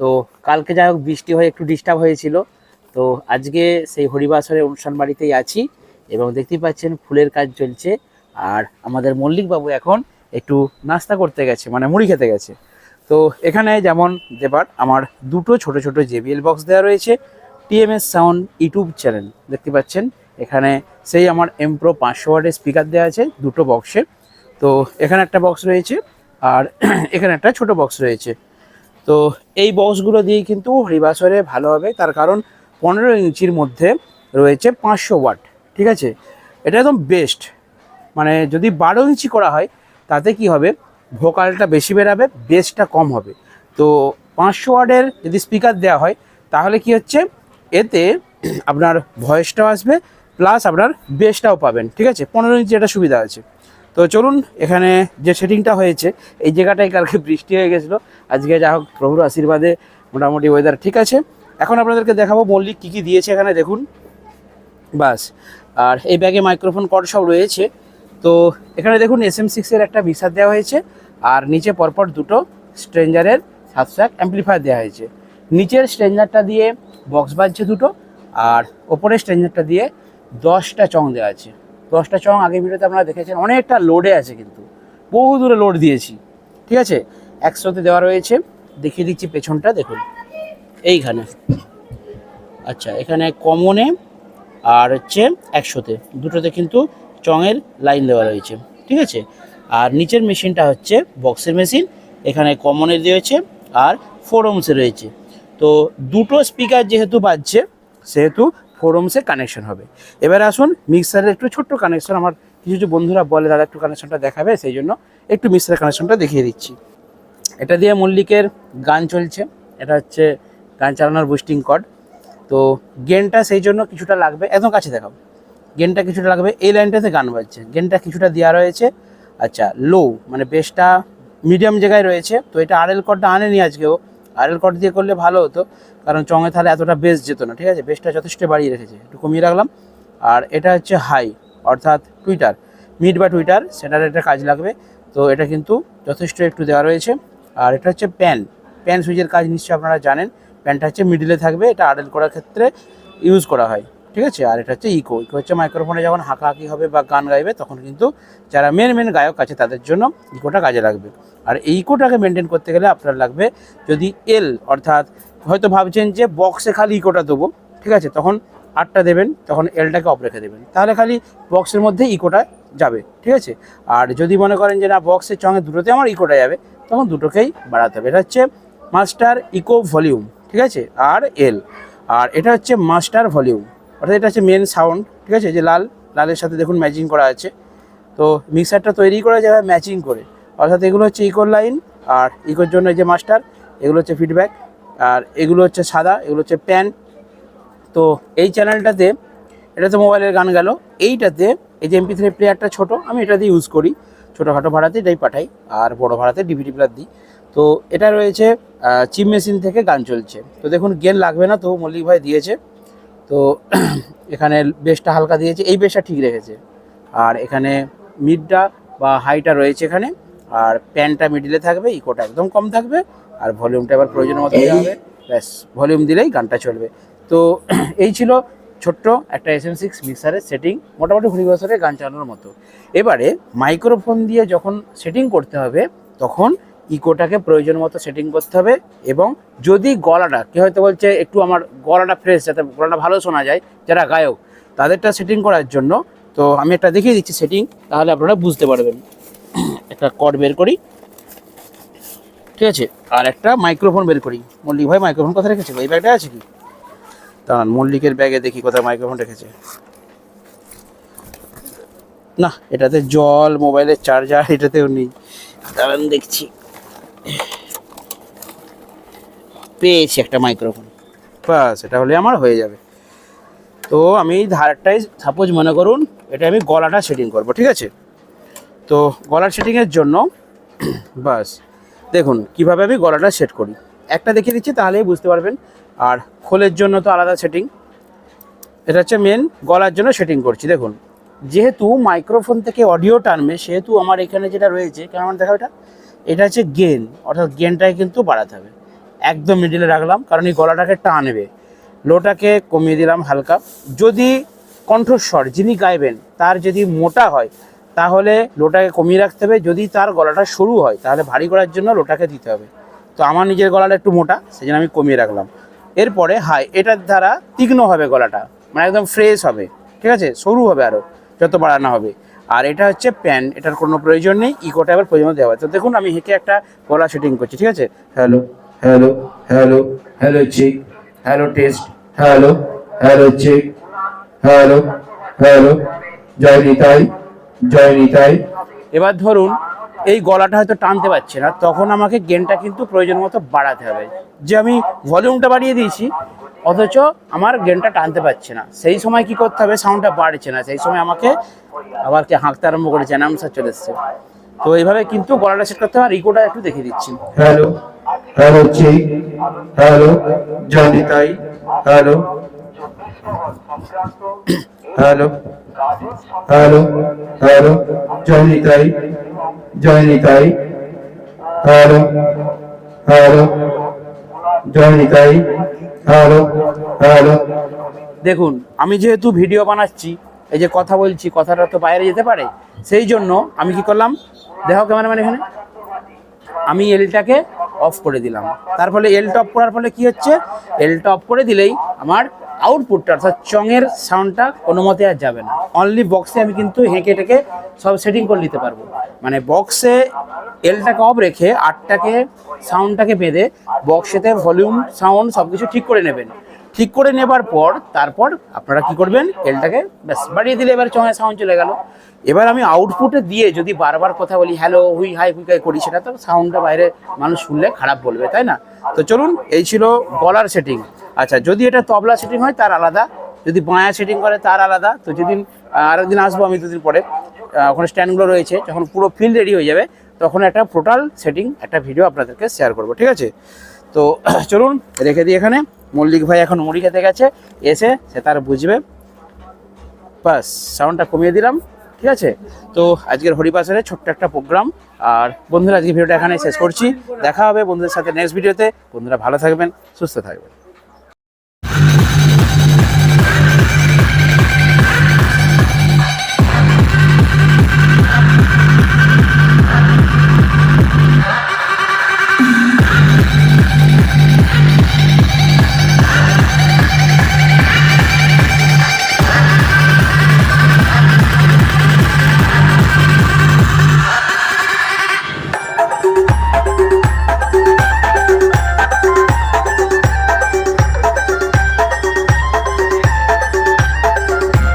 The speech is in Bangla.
তো কালকে যাই হোক বৃষ্টি হয়ে একটু ডিস্টার্ব হয়েছিল। তো আজকে সেই হরিবাসরের অনুষ্ঠান বাড়িতেই আছি এবং দেখতেই পাচ্ছেন ফুলের কাজ চলছে। আর আমাদের মল্লিক বাবু এখন একটু নাস্তা করতে গেছে মানে মুড়ি খেতে গেছে। তো এখানে যেমন দেবার, আমার দুটো ছোট ছোট জেবিএল বক্স দেওয়া রয়েছে টিএমএস সাউন্ড ইউটিউব চ্যানেল দেখতে পাচ্ছেন, এখানে সেই আমার এমপ্রো পাঁচশো ওয়ার্ডের স্পিকার দেওয়া আছে দুটো বক্সে তো এখানে একটা বক্স রয়েছে, আর এখানে একটা ছোট বক্স রয়েছে। তো এই বক্সগুলো দিয়ে কিন্তু হরিবাসরে ভালো হবে। তার কারণ পনেরো ইঞ্চির মধ্যে রয়েছে পাঁচশো ওয়াট ঠিক আছে? এটা একদম বেস্ট মানে যদি বারো ইঞ্চি করা হয়, তাতে কি হবে? ভোকালটা বেশি বেরাবে বেসটা কম হবে। তো পাঁচশো ওয়াটের যদি স্পিকার দেওয়া হয়, তাহলে কি হচ্ছে? এতে আপনার ভয়েসটাও আসবে প্লাস আপনার বেসটাও পাবেন, ঠিক আছে? পনেরো ইঞ্চি এটা সুবিধা আছে। তো চলুন, এখানে যে সেটিংটা হয়েছে, এই জায়গাটায় কালকে বৃষ্টি হয়ে গেছিল। আজকে যা হোক, প্রভুর আশীর্বাদে মোটামুটি ওয়েদার ঠিক আছে। এখন আপনাদেরকে দেখাবো মল্লিক কী কী দিয়েছে এখানে, দেখুন। বাস, আর এই ব্যাগে মাইক্রোফোন কর্ড সব রয়েছে। তো এখানে দেখুন এস এম সিক্সের একটা ভিসার দেওয়া হয়েছে, আর নিচে পরপর দুটো স্ট্রেঞ্জারের এক অ্যাম্পলিফায়ার দেওয়া হয়েছে। নিচের স্ট্রেঞ্জারটা দিয়ে বক্স বাজছে দুটো, আর ওপরের স্ট্রেঞ্জারটা দিয়ে দশটা চং দেওয়া আছে। দশটা চং, আগের ভিডিওতে আপনারা দেখেছেন, অনেকটা লোডে আছে কিন্তু। বহু দূরে লোড দিয়েছি। ঠিক আছে? একশোতে দেওয়া রয়েছে। দেখিয়ে দিচ্ছি পেছনটা, দেখুন। এইখানে। আচ্ছা এখানে কমনে আর হচ্ছে একশোতে। দুটোতে কিন্তু চঙের লাইন দেওয়া রয়েছে। ঠিক আছে? আর নিচের মেশিনটা হচ্ছে বক্সের মেশিন এখানে কমনের দিয়েছে আর ফোর ওমসে রয়েছে। তো দুটো স্পিকার যেহেতু বাজছে, সেহেতু ফোর ওমসে কানেকশন হবে। এবার আসুন মিক্সারের একটু ছোট্ট কানেকশন আমার কিছু কিছু বন্ধুরা বলে দাদা একটু কানেকশনটা দেখাবে, সেই জন্য একটু মিক্সারের কানেকশনটা দেখিয়ে দিচ্ছি। এটা দিয়ে মল্লিকের গান চলছে, এটা হচ্ছে গান চালানোর বুস্টিং কর্ড তো গেনটা সেই জন্য কিছুটা লাগবে, একদম কাছে দেখাবো গেনটা কিছুটা লাগবে, এই লাইনটাতে গান বাজছে। গেনটা কিছুটা দেওয়া রয়েছে। আচ্ছা লো মানে বেসটা মিডিয়াম জায়গায় রয়েছে, তো এটা আরএল কর্ডটা আনেনি আজকেও। আরএল কট দিয়ে করলে ভালো হতো, কারণ চঙে তাহলে এতটা বেস যেত না, ঠিক আছে? বেসটা যথেষ্ট বাড়িয়ে রেখেছে। একটু কমিয়ে রাখলাম। আর এটা হচ্ছে হাই অর্থাৎ টুইটার মিড বা টুইটার সেটার একটা কাজ লাগবে। তো এটা কিন্তু যথেষ্ট একটু দেওয়া রয়েছে। আর এটা হচ্ছে প্যান প্যান সুইচের কাজ নিশ্চয়ই আপনারা জানেন। প্যানটা হচ্ছে মিডিলে থাকবে। এটা আডেল করার ক্ষেত্রে ইউজ করা হয়। ঠিক আছে? আর এটা হচ্ছে ইকো ইকো হচ্ছে মাইক্রোফোনে যখন হাঁকাহাঁকি হবে বা গান গাইবে, তখন কিন্তু যারা মেন মেন গায়ক আছে, তাদের জন্য ইকোটা কাজে লাগবে। আর এই ইকোটাকে মেনটেন করতে গেলে আপনার লাগবে যদি এল অর্থাৎ হয়তো ভাবছেন যে বক্সে খালি ইকোটা দেবো, ঠিক আছে? তখন আটটা দেবেন, তখন এলটাকে অফ রেখে দেবেন। তাহলে খালি বক্সের মধ্যে ইকোটা যাবে, ঠিক আছে? আর যদি মনে করেন যে না বক্সের সঙ্গে দুটোতে আমার ইকোটা যাবে, তখন দুটোকেই বাড়াতে হবে। এটা হচ্ছে মাস্টার ইকো ভলিউম ঠিক আছে? আর এল আর এটা হচ্ছে মাস্টার ভলিউম অর্থাৎ এটা হচ্ছে মেন সাউন্ড ঠিক আছে? যে লাল, লালের সাথে দেখুন ম্যাচিং করা আছে। তো মিক্সারটা তৈরি করা যাবে ম্যাচিং করে। অর্থাৎ এগুলো হচ্ছে ইকোর লাইন আর ইকোর জন্য যে মাস্টার এগুলো হচ্ছে ফিডব্যাক আর এগুলো হচ্ছে সাদা, এগুলো হচ্ছে প্যান তো এই চ্যানেলটাতে এটা তো মোবাইলের গান গেল, এইটাতে এই যে এমপি থ্রি প্লেয়ারটা ছোটো, আমি এটা দিয়ে ইউজ করি। ছোটোখাটো ভাড়াতে এটাই পাঠাই, আর বড় ভাড়াতে ডিভিডি প্লেয়ার দিই। তো এটা রয়েছে চিপ মেশিন থেকে গান চলছে। তো দেখুন গেন লাগবে না তো মল্লিক ভাই দিয়েছে। তো এখানে বেসটা হালকা দিয়েছে এই বেসটা ঠিক রেখেছে। আর এখানে মিডটা বা হাইটা রয়েছে এখানে আর প্যানটা মিডিলে থাকবে ইকোটা একদম কম থাকবে আর ভলিউমটা এবার প্রয়োজন মতো দেওয়া হবে। ব্যাস ভলিউম দিলেই গানটা চলবে। তো এই ছিল ছোট্ট একটা এস এম সিক্স মিক্সারের সেটিং মোটামুটি কুড়ি বছরের গান চালানোর মতো। এবারে মাইক্রোফোন দিয়ে যখন সেটিং করতে হবে তখন ইকোটাকে প্রয়োজন মতো সেটিং করতে হবে এবং যদি গলাটা কেউ হয়তো বলছে একটু আমার গলাটা ফ্রেশ যাতে গলাটা ভালো শোনা যায়, যারা গায়ক, তাদেরটা সেটিং করার জন্য, তো আমি একটা দেখিয়ে দিচ্ছি সেটিং তাহলে আপনারা বুঝতে পারবেন। একটা কর্ড বের করি। ঠিক আছে? আর একটা মাইক্রোফোন বের করি। মল্লিক ভাই মাইক্রোফোন কোথায় রেখেছে? এই ব্যাগটা আছে কি? দাঁড়ান, মল্লিকের ব্যাগে দেখি কোথায় মাইক্রোফোন রেখেছে। না, এটাতে জল মোবাইলের চার্জার এটাতেও নেই। দাঁড়ান, দেখছি। পেয়েছি একটা মাইক্রোফোন বাস, এটা হলে আমার হয়ে যাবে। তো আমি ধারটাই সাপোজ মনে করুন, এটা আমি গলাটা সেটিং করব, ঠিক আছে? তো গলার সেটিংয়ের জন্য, বাস, দেখুন, কীভাবে আমি গলাটা সেট করি। একটা দেখিয়ে দিচ্ছি, তাহলেই বুঝতে পারবেন। আর খোলের জন্য তো আলাদা সেটিং এটা হচ্ছে মেন গলার জন্য সেটিং করছি, দেখুন। যেহেতু মাইক্রোফোন থেকে অডিও টানবে, সেহেতু আমার এখানে যেটা রয়েছে, কেমন দেখা এটা? এটা হচ্ছে গেন, অর্থাৎ গেনটাকে কিন্তু বাড়াতে হবে। একদম মিডিলে রাখলাম, কারণ এই গলাটাকে টানবে। লোটাকে কমিয়ে দিলাম হালকা। যদি কণ্ঠস্বর, যিনি গাইবেন, তার যদি মোটা হয়, তাহলে লোটাকে কমিয়ে রাখতে হবে। যদি তার গলাটা সরু হয়, তাহলে ভারী করার জন্য লোটাকে দিতে হবে। তো আমার নিজের গলাটা একটু মোটা সেই আমি কমিয়ে রাখলাম। এরপরে হাই এটার দ্বারা তীক্ষ্ণ হবে গলাটা মানে একদম ফ্রেশ হবে। ঠিক আছে? সরু হবে আরও যত বাড়ানো হবে। আর এটা হচ্ছে প্যান এটার কোনো প্রয়োজন নেই ইকোটা এবার প্রয়োজন দেওয়া তো দেখুন আমি হেঁকে একটা গলা সেটিং করছি ঠিক আছে? Hello hello hello hello chick, hello test hello hello chick, hello hello জয় নিতাই, জয় নিতাই, এবার ধরুন এই গলাটা হয়তো টানতে পারছে না তখন আমাকে গেনটা কিন্তু প্রয়োজন মতো বাড়াতে হবে। যে আমি ভলিউমটা বাড়িয়ে দিয়েছি অথচ আমার গেনটা টানতে পারছে না। সেই সময় কি করতে হবে? সাউন্ডটা বাড়ছে না। সেই সময় আমাকে আবার কি হাঁকতে আরম্ভ করেছে অ্যানাউন্সার চলে এসছে। তো এইভাবে কিন্তু গলাটা সেট করতে হবে আর ইকোটা একটু দেখিয়ে দিচ্ছি। হ্যালো হ্যালো chick, হ্যালো জয় Nitai, hello hello hello hello জয় তাই। জয় তাই। হ্যালো hello, hello, দেখুন আমি যেহেতু ভিডিও বানাচ্ছি এই যে কথা বলছি কথাটা তো বাইরে যেতে পারে সেই জন্য আমি কি করলাম দেখো ক্যামেরাম্যান এখানে। আমি এলটাকে অফ করে দিলাম। তার ফলে এলটা অফ করার ফলে কি হচ্ছে এলটা অফ করে দিলেই আমার আউটপুটটা অর্থাৎ চঙের সাউন্ডটা কোনো মতে আর যাবে না। অনলি বক্সে আমি কিন্তু হেঁকে টেকে সব সেটিং করে নিতে পারব। মানে বক্সে এলটাকে অফ রেখে, আটটাকে সাউন্ডটাকে বেঁধে বক্সেতে ভলিউম সাউন্ড সব কিছু ঠিক করে নেবেন। ঠিক করে নেবার পর, তারপর আপনারা কি করবেন? এলটাকে ব্যাস, বাড়িয়ে দিলে এবার চঙে সাউন্ড চলে গেল। এবার আমি আউটপুটে দিয়ে যদি বারবার কথা বলি হ্যালো হুই হাই হুই হাই করি, সেটা তো সাউন্ডটা বাইরে মানুষ শুনলে খারাপ বলবে, তাই না? তো চলুন, এই ছিল গলার সেটিং আচ্ছা যদি এটা তবলা সেটিং হয়, তার আলাদা। যদি বাঁয়া সেটিং করে, তার আলাদা। তো যেদিন আরেকদিন আসব আমি দুদিন পরে। ওখানে স্ট্যান্ডগুলো রয়েছে, যখন পুরো ফিল্ড রেডি হয়ে যাবে তখন একটা টোটাল সেটিং একটা ভিডিও আপনাদেরকে শেয়ার করব, ঠিক আছে? তো, চলুন, রেখে দিই এখানে। মল্লিক ভাই এখন মুড়ি খেতে গেছে, এসে সে তার বুঝবে। বাস সাউন্ডটা কমিয়ে দিলাম, ঠিক আছে? তো, আজকের হরিবাসের ছোট্ট একটা প্রোগ্রাম আর বন্ধুরা, আজকে ভিডিওটা এখানে শেষ করছি। দেখা হবে বন্ধুদের সাথে নেক্সট ভিডিওতে বন্ধুরা ভালো থাকবেন, সুস্থ থাকবেন।